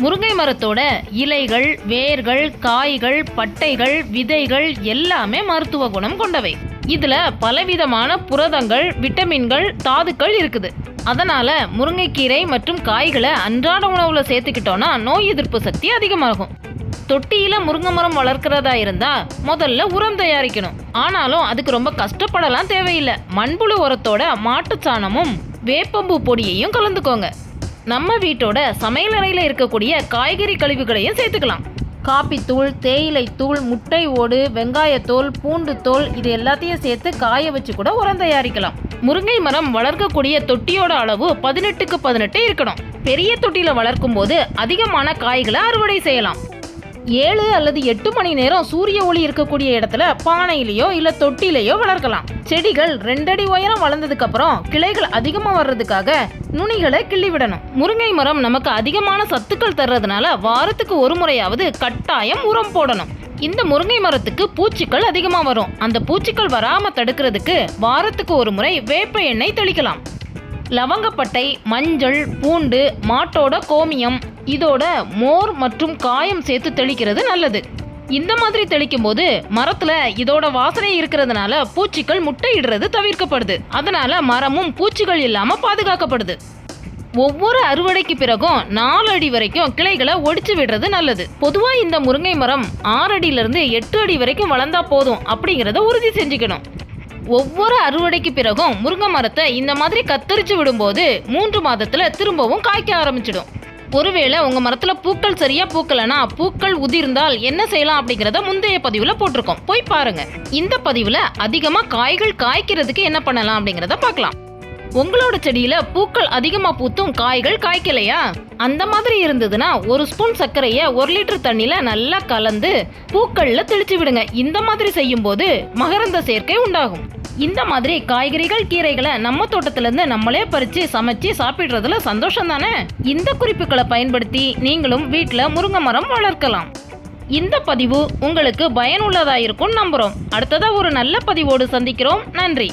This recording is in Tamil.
முருங்கை மரத்தோட இலைகள் வேர்கள் காய்கள் பட்டைகள் விதைகள் எல்லாமே மருத்துவ குணம் கொண்டவை. இதுல பலவிதமான புரதங்கள் விட்டமின்கள் தாதுக்கள் இருக்குது. அதனால முருங்கைக்கீரை மற்றும் காய்களை அன்றாட உணவுல சேர்த்துக்கிட்டோம்னா நோய் எதிர்ப்பு சக்தி அதிகமாகும். தொட்டியில முருங்கை மரம் வளர்க்கிறதா இருந்தா முதல்ல உரம் தயாரிக்கணும். ஆனாலும் அதுக்கு ரொம்ப கஷ்டப்படலாம் தேவையில்லை. மண்புழு உரத்தோட மாட்டுச் சாணமும் வேப்பம்பூ பொடியையும் கலந்துக்கோங்க. நம்ம வீட்டோட சமையலறையில் இருக்கக்கூடிய காய்கறி கழிவுகளையும் சேர்த்துக்கலாம். காப்பித்தூள் தேயிலைத்தூள் முட்டை ஓடு வெங்காயத்தோல் பூண்டு தோல் இது எல்லாத்தையும் சேர்த்து காய வச்சு கூட உரம் தயாரிக்கலாம். முருங்கை மரம் வளர்க்கக்கூடிய தொட்டியோட அளவு பதினெட்டுக்கு பதினெட்டு இருக்கணும். பெரிய தொட்டியில வளர்க்கும் போது அதிகமான காய்களை அறுவடை செய்யலாம். ஏழு அல்லது எட்டு மணி நேரம் சூரிய ஒளி இருக்கக்கூடிய இடத்துல பானையிலேயோ இல்லை தொட்டிலேயோ வளர்க்கலாம். செடிகள் ரெண்டடி உயரம் வளர்ந்ததுக்கு அப்புறம் கிளைகள் அதிகமாக வர்றதுக்காக நுனிகளை கிள்ளி விடணும். முருங்கை மரம் நமக்கு அதிகமான சத்துக்கள் தர்றதுனால வாரத்துக்கு ஒரு முறையாவது கட்டாயம் உரம் போடணும். இந்த முருங்கை மரத்துக்கு பூச்சிகள் அதிகமாக வரும். அந்த பூச்சிகள் வராமல் தடுக்கிறதுக்கு வாரத்துக்கு ஒரு முறை வேப்ப எண்ணெய் தெளிக்கலாம். லவங்கப்பட்டை மஞ்சள் பூண்டு மாட்டோட கோமியம் இதோட மோர் மற்றும் காயம் சேர்த்து தெளிக்கிறது நல்லது. இந்த மாதிரி தெளிக்கும் போது மரத்துல இதோட வாசனை இருக்கிறதுனால பூச்சிகள் முட்டையிடுறது தவிர்க்கப்படுது. அதனால மரமும் பூச்சிகள் இல்லாம பாதுகாக்கப்படுது. ஒவ்வொரு அறுவடைக்கு பிறகும் நாலு அடி வரைக்கும் கிளைகளை ஒடிச்சு விடுறது நல்லது. பொதுவா இந்த முருங்கை மரம் ஆறு அடியிலிருந்து எட்டு அடி வரைக்கும் வளர்ந்தா போதும் அப்படிங்கறத உறுதி செஞ்சுக்கணும். ஒவ்வொரு அறுவடைக்கு பிறகும் முருங்கை மரத்தை இந்த மாதிரி கத்தரிச்சு விடும்போது மூன்று மாதத்துல திரும்பவும் காய்க்க ஆரம்பிச்சிடும். ஒருவேளை உங்க மரத்துல பூக்கள் சரியா பூக்கலனா பூக்கள் உதிர்ந்தால் என்ன செய்யலாம் அப்படிங்கறத முந்தைய பதிவுல போட்டிருக்கோம். போய் பாருங்க. இந்த பதிவுல அதிகமா காய்கள் காய்க்கிறதுக்கு என்ன பண்ணலாம் அப்படிங்கறத பார்க்கலாம். உங்களோட செடியில பூக்கள் அதிகமா பூத்தும் காய்கள் காய்க்கலையா? அந்த மாதிரி இருந்ததுன்னா ஒரு ஸ்பூன் சர்க்கரைய ஒரு லிட்டர் தண்ணியில நல்லா கலந்து பூக்கள்ல தெளிச்சு விடுங்க. இந்த மாதிரி செய்யும் போது மகரந்த சேர்க்கை உண்டாகும். இந்த மாதிரி காய்கறிகள் கீரைகளை நம்ம தோட்டத்துலேருந்து நம்மளே பறித்து சமைச்சு சாப்பிடுறதுல சந்தோஷம் தானே? இந்த குறிப்புகளை பயன்படுத்தி நீங்களும் வீட்டில் முருங்கை மரம் வளர்க்கலாம். இந்த பதிவு உங்களுக்கு பயனுள்ளதாக இருக்கும் நம்புகிறோம் அடுத்ததாக ஒரு நல்ல பதிவோடு சந்திக்கிறோம். நன்றி.